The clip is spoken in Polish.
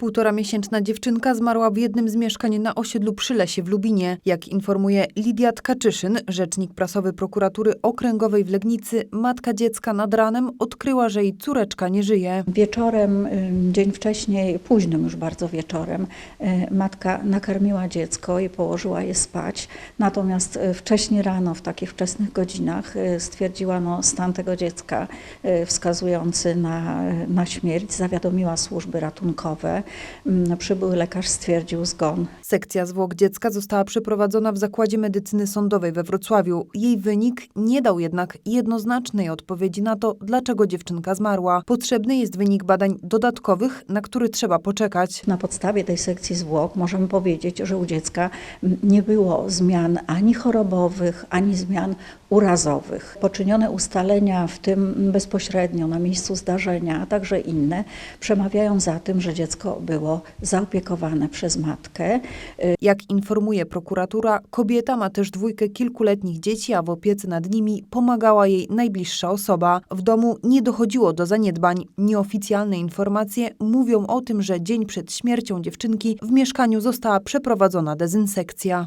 Półtora miesięczna dziewczynka zmarła w jednym z mieszkań na osiedlu Przylesie w Lubinie. Jak informuje Lidia Tkaczyszyn, rzecznik prasowy prokuratury okręgowej w Legnicy, matka dziecka nad ranem odkryła, że jej córeczka nie żyje. Wieczorem, y, dzień wcześniej, późnym już bardzo wieczorem, y, matka nakarmiła dziecko i położyła je spać. Natomiast y, wcześnie rano, w takich wczesnych godzinach, y, stwierdziłano stan tego dziecka wskazujący na, na śmierć. Zawiadomiła służby ratunkowe. Mm, Przybyły lekarz stwierdził zgon. Sekcja zwłok dziecka została przeprowadzona w Zakładzie Medycyny Sądowej we Wrocławiu. Jej wynik nie dał jednak jednoznacznej odpowiedzi na to, dlaczego dziewczynka zmarła. Potrzebny jest wynik badań dodatkowych, na który trzeba poczekać. Na podstawie tej sekcji zwłok możemy powiedzieć, że u dziecka nie było zmian ani chorobowych, ani zmian urazowych. Poczynione ustalenia, w tym bezpośrednio na miejscu zdarzenia, a także inne, przemawiają za tym, że dziecko było zaopiekowane przez matkę. Jak informuje prokuratura, kobieta ma też dwójkę kilkuletnich dzieci, a w opiece nad nimi pomagała jej najbliższa osoba. W domu nie dochodziło do zaniedbań. Nieoficjalne informacje mówią o tym, że dzień przed śmiercią dziewczynki w mieszkaniu została przeprowadzona dezynsekcja.